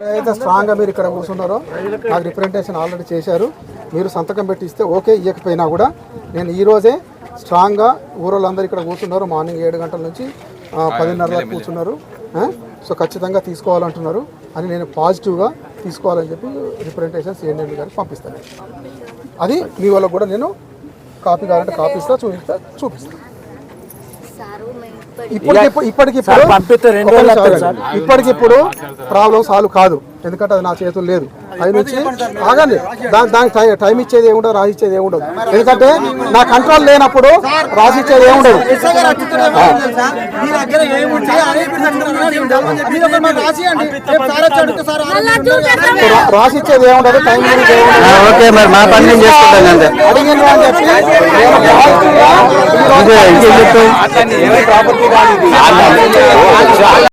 అయితే స్ట్రాంగ్గా మీరు ఇక్కడ కూర్చున్నారో నాకు రిప్రజెంటేషన్ ఆల్రెడీ చేశారు. మీరు సంతకం పెట్టి ఇస్తే ఓకే ఇవ్వకపోయినా కూడా నేను ఈ రోజే స్ట్రాంగ్గా ఊరోళ్ళందరూ ఇక్కడ కూర్చున్నారు. మార్నింగ్ ఏడు గంటల నుంచి పదిన్నర దాకా కూర్చున్నారు? సో ఖచ్చితంగా తీసుకోవాలంటున్నారు అని నేను పాజిటివ్గా తీసుకోవాలని చెప్పి రిప్రజెంటేషన్ సిఎన్ఎన్ గారికి పంపిస్తాను. అది మీ వాళ్ళకు కూడా నేను కాపీ కావాలంటే కాపీ ఇస్తా చూపిస్తా చూపిస్తా. మేము ఇప్పటికిప్పుడు. ఇప్పటికిప్పుడు ప్రాబ్లం సాల్వ్ కాదు ఎందుకంటే అది నా చేతులు లేదు. టైం ఇచ్చి ఆగండి. దానికి దానికి టైం- ఇచ్చేది ఏముండదు రాసి ఇచ్చేది ఏముండదు. ఎందుకంటే నా కంట్రోల్ లేనప్పుడు రాసి ఇచ్చేది ఏముండదు. మీ దగ్గర ఏముంటే అదే ఇప్పుడు సంగతి ఉండాలి. మీరు ఒకరు మాకు రాసియండి. రేపు సార్ వచ్చి అడుగుతా సార్ సో రా- రాసి ఇచ్చేది ఏముండదు టైం గురించి ఏముండదు. ఓకే మరి మా పని మేము చేసుకుంటాం అంతే. అడిగింది అని చెప్పి ప్రాపర్టీ